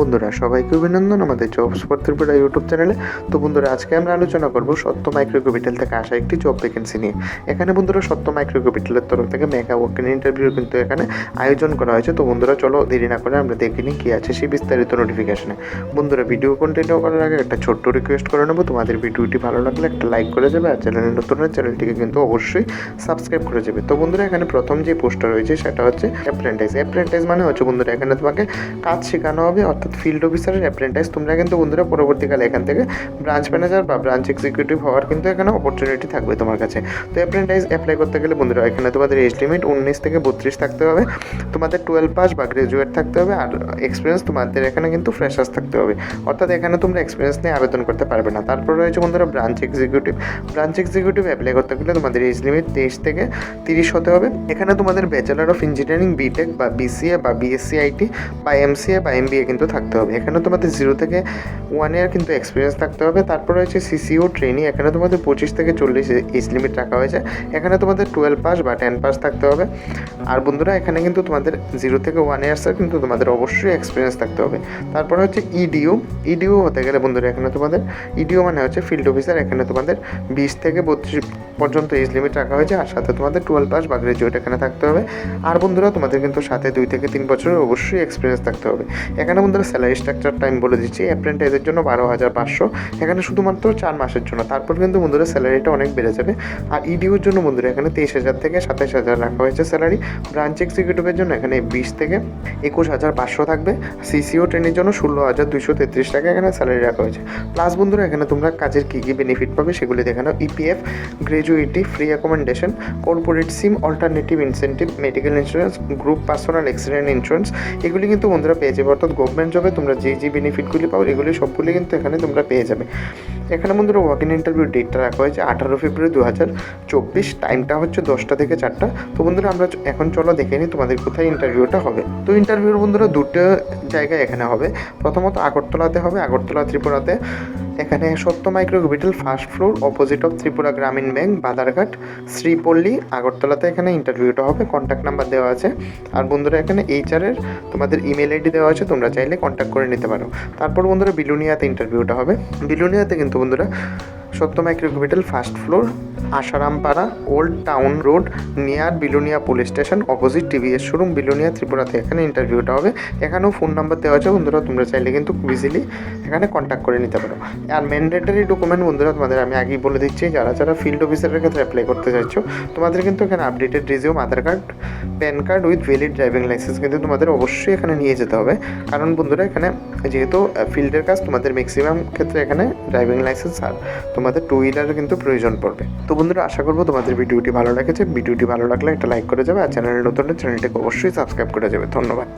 বন্ধুরা, সবাইকে অভিনন্দন আমাদের জবস ফর ত্রিপুরা ইউটিউব চ্যানেলে তো বন্ধুরা, আজকে আমরা আলোচনা করব সত্য মাইক্রো ক্যাপিটাল থেকে আসা একটি জব ভ্যাকেন্সি নিয়ে। এখানে বন্ধুরা, সত্য মাইক্রো ক্যাপিটালের তরফ থেকে মেগা ওয়ার্কিং ইন্টারভিউ কিন্তু এখানে আয়োজন করা হয়েছে। তো বন্ধুরা, চলো দেরি না করে আমরা দেখে নিই কী আছে সেই বিস্তারিত নোটিফিকেশনে বন্ধুরা ভিডিও কন্টিনিউ করার আগে একটা ছোট্ট রিকোয়েস্ট করে নেব। তোমাদের ভিডিওটি ভালো লাগলে একটা লাইক করে যাবে আর চ্যানেলে নতুন চ্যানেলটিকে কিন্তু অবশ্যই সাবস্ক্রাইব করে যাবে। তো বন্ধুরা, এখানে প্রথম যে পোস্টার রয়েছে সেটা হচ্ছে অ্যাপ্রেন্টাইজ অ্যাপ্রেন্টাইজ মানে হচ্ছে বন্ধুরা, এখানে তোমাকে কাজ শেখানো হবে, অর্থাৎ ফিল্ড অফিসারের অ্যাপ্রেন্টাইজ তোমরা কিন্তু বন্ধুরা পরবর্তীকালে এখান থেকে ব্রাঞ্চ ম্যানেজার বা ব্রাঞ্চ এক্সিকিউটিভ হওয়ার কিন্তু এখানে অপরচুনিটি থাকবে তোমার কাছে। তো অ্যাপ্রেন্টাইজ অ্যাপ্লাই করতে গেলে বন্ধুরা, এখানে তোমাদের এজ লিমিট উনিশ থেকে বত্রিশ থাকতে হবে, তোমাদের টুয়েলভ পাস বা গ্রাজুয়েট থাকতে হবে, আর এক্সপিরিয়েন্স তোমাদের এখানে কিন্তু ফ্রেশার্স থাকতে হবে। অর্থাৎ এখানে তোমরা এক্সপিরিয়েন্স নিয়ে আবেদন করতে পারবে না। তারপর রয়েছে বন্ধুরা branch executive branch executive apply করতে গেলে তোমাদের এজ লিমিট তেইশ থেকে তিরিশ হতে হবে। এখানে তোমাদের ব্যাচেলার অফ ইঞ্জিনিয়ারিং বিটেক বা বিসিএ বা বিএসসি আইটি বা এমসিএ বা এমবিএ কিন্তু থাকতে হবে। এখানে তোমাদের জিরো থেকে ওয়ান ইয়ার কিন্তু এক্সপিরিয়েন্স থাকতে হবে। তারপরে হচ্ছে সিসিও ট্রেনিং এখানে তোমাদের পঁচিশ থেকে চল্লিশ এজ লিমিট রাখা হয়েছে। এখানে তোমাদের টুয়েলভ পাস বা টেন পাস থাকতে হবে। আর বন্ধুরা, এখানে কিন্তু তোমাদের জিরো থেকে ওয়ান ইয়ার্সের কিন্তু তোমাদের অবশ্যই এক্সপিরিয়েন্স থাকতে হবে। তারপরে হচ্ছে E ইডিও ইডিও হতে গেলে বন্ধুরা, এখানে তোমাদের ইডিও মানে হচ্ছে ফিল্ড অফিসার এখানে তোমাদের বিশ থেকে বত্রিশ পর্যন্ত এজ লিমিট রাখা হয়েছে। আর সাথে তোমাদের টুয়েলভ পাস বা গ্রাজুয়েট এখানে থাকতে হবে। আর বন্ধুরা, তোমাদের কিন্তু সাথে দুই থেকে তিন বছরের অবশ্যই এক্সপিরিয়েন্স থাকতে হবে। এখানে বন্ধুরা স্যালারি স্ট্রাকচারটা আমি বলে দিচ্ছি। অ্যাপ্রেন্টাইজের জন্য বারো হাজার পাঁচশো। এখানে শুধুমাত্র চার মাসের জন্য। তারপর কিন্তু বন্ধুরা স্যালারিটা অনেক বেড়ে যাবে। আর ইডিওর জন্য বন্ধুরা, এখানে তেইশ হাজার থেকে সাতাইশ হাজার রাখা হয়েছে স্যালারি ব্রাঞ্চ এক্সিকিউটিভের জন্য এখানে বিশ থেকে একুশ হাজার পাঁচশো থাকবে। সিসিও ট্রেনের জন্য ষোলো হাজার দুশো তেত্রিশ টাকা এখানে স্যালারি রাখা হয়েছে। প্লাস বন্ধুরা, এখানে তোমরা কাজের কী কী বেনিফিট পাবে সেগুলি দেখানো EPF gratuity free accommodation corporate SIM alternative incentive medical insurance group personal accident insurance এগুলি কিন্তু বন্ধুরা পেয়ে যাবে অর্থাৎ গভর্নমেন্ট জবে তোমরা যে যে বেনিফিটগুলি পাও এগুলি সবগুলি কিন্তু এখানে তোমরা পেয়ে যাবে। এখানে বন্ধুরা ওয়াক ইন ইন্টারভিউ ডেটটা রাখা হয়েছে আঠারো ফেব্রুয়ারি দু হাজার চব্বিশ। টাইমটা হচ্ছে দশটা থেকে চারটা। তো বন্ধুরা, আমরা এখন চলো দেখে নিই তোমাদের কোথায় ইন্টারভিউটা হবে। তো ইন্টারভিউর বন্ধুরা, দুটো জায়গায় এখানে হবে। প্রথমত আগরতলাতে হবে, আগরতলা ত্রিপুরাতে। এখানে Satya micro capital first floor opposite of Tripura Gramin bank, Badarghat, Sripalli. আগরতলাতে এখানে ইন্টারভিউটা হবে কন্ট্যাক্ট নাম্বার দেওয়া আছে। আর বন্ধুরা, এখানে এইচআরের তোমাদের ইমেল আইডি দেওয়া আছে, তোমরা চাইলে কন্ট্যাক্ট করে নিতে পারো। তারপর বন্ধুরা, বিলুনিয়াতে ইন্টারভিউটা হবে। বিলুনিয়াতে কিন্তু বন্ধুরা। Satya micro capital first floor Asharampara old town road near Belonia police station opposite TVS showroom Belonia ত্রিপুরাতে এখানে ইন্টারভিউটা হবে। এখানেও ফোন নাম্বার দেওয়া আছে। বন্ধুরা, তোমরা চাইলে কিন্তু খুব ইজিলি এখানে কন্ট্যাক্ট করে নিতে পারো। আর ম্যান্ডেটারি ডকুমেন্ট বন্ধুরা, তোমাদের আমি আগেই বলে দিচ্ছি, যারা যারা ফিল্ড অফিসারের ক্ষেত্রে অ্যাপ্লাই করতে চাইছো, তোমাদের কিন্তু এখানে updated resume Aadhaar card PAN card with valid driving licence কিন্তু তোমাদের অবশ্যই এখানে নিয়ে যেতে হবে। কারণ বন্ধুরা, এখানে যেহেতু ফিল্ডের কাজ, তোমাদের ম্যাক্সিমাম ক্ষেত্রে এখানে ড্রাইভিং লাইসেন্স আর তোমাদের টু হুইলারের কিন্তু প্রয়োজন পড়বে। তো বন্ধুরা, আশা করব তোমাদের ভিডিওটি ভালো লেগেছে। ভিডিওটি ভালো লাগলে একটা লাইক করে যাবে, আর চ্যানেলের নতুন চ্যানেলটিকে অবশ্যই সাবস্ক্রাইব করে যাবে। ধন্যবাদ।